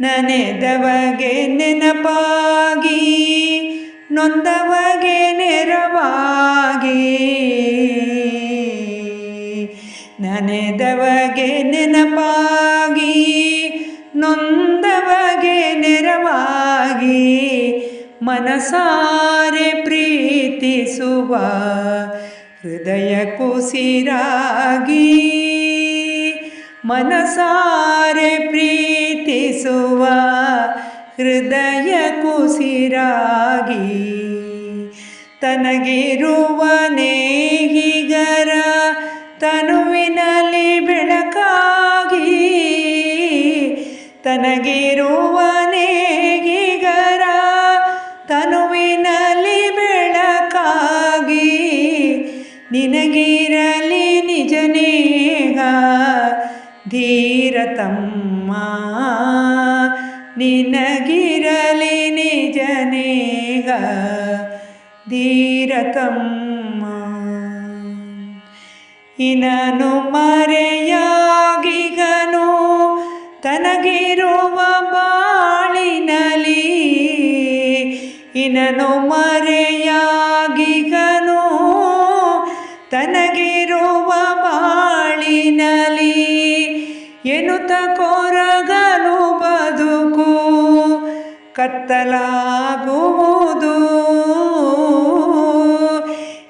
ನೆನೆದವಗೆ ನೆನಪಾಗಿ ನೊಂದವಗೆ ನೆರವಾಗಿ. ನನೆದವಗೆ ನೆನಪಾಗಿ ನೊಂದವಗೆ ನೆರವಾಗಿ. ಮನಸಾರೆ ಪ್ರೀತಿಸುವ ಹೃದಯ ಕುಸಿರಾಗಿ. ಮನಸಾರೆ ಪ್ರೀತಿಸುವ ಹೃದಯ ಕುಸಿರಾಗಿ ತನಗಿರುವ ನೇಹಿಗರ ತನುವಿನಲ್ಲಿ ಬೆಳಕಾಗಿ ತನಗಿರುವ ನೇಹಿಗರ ತನುವಿನಲ್ಲಿ ಬೆಳಕಾಗಿ ನಿನಗಿರಲಿ ನಿಜನೇಗ ಧೀರತಮ್ಮ ನಿನಗಿರಲಿ ನಿಜನೇಗ ಧೀರತಮ್ಮ. ಇನನು ಮರೆಯಾಗಿಗನು ತನಗಿರುವ ಬಾಳಿನಲಿ ಇನನು ಮರೆಯಾಗಿಗನು ಎನ್ನುತ್ತ ಕೊರಗಲು ಬದುಕು, ಕತ್ತಲಾಗುವುದು.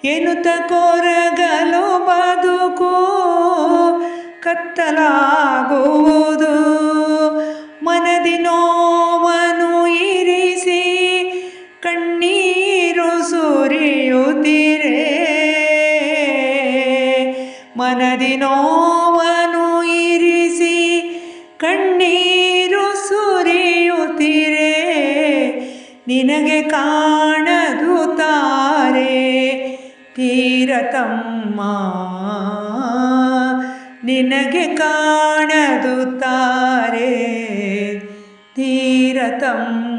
ಎನ್ನುತ್ತ ಕೊರಗಲು ಬದುಕು, ಕತ್ತಲಾಗುವುದು. ಮನದಿ ನೋವನು ಇರಿಸಿ, ಕಣ್ಣೀರು ಸುರಿಯುತ್ತಿರೆ. ಮನದಿ ನೋವನು ನಿನಗೆ ಕಾಣದು ತಾರೆ ತೀರತಮ್ಮ. ನಿನಗೆ ಕಾಣದು ತಾರೆ ತೀರತಮ್ಮ.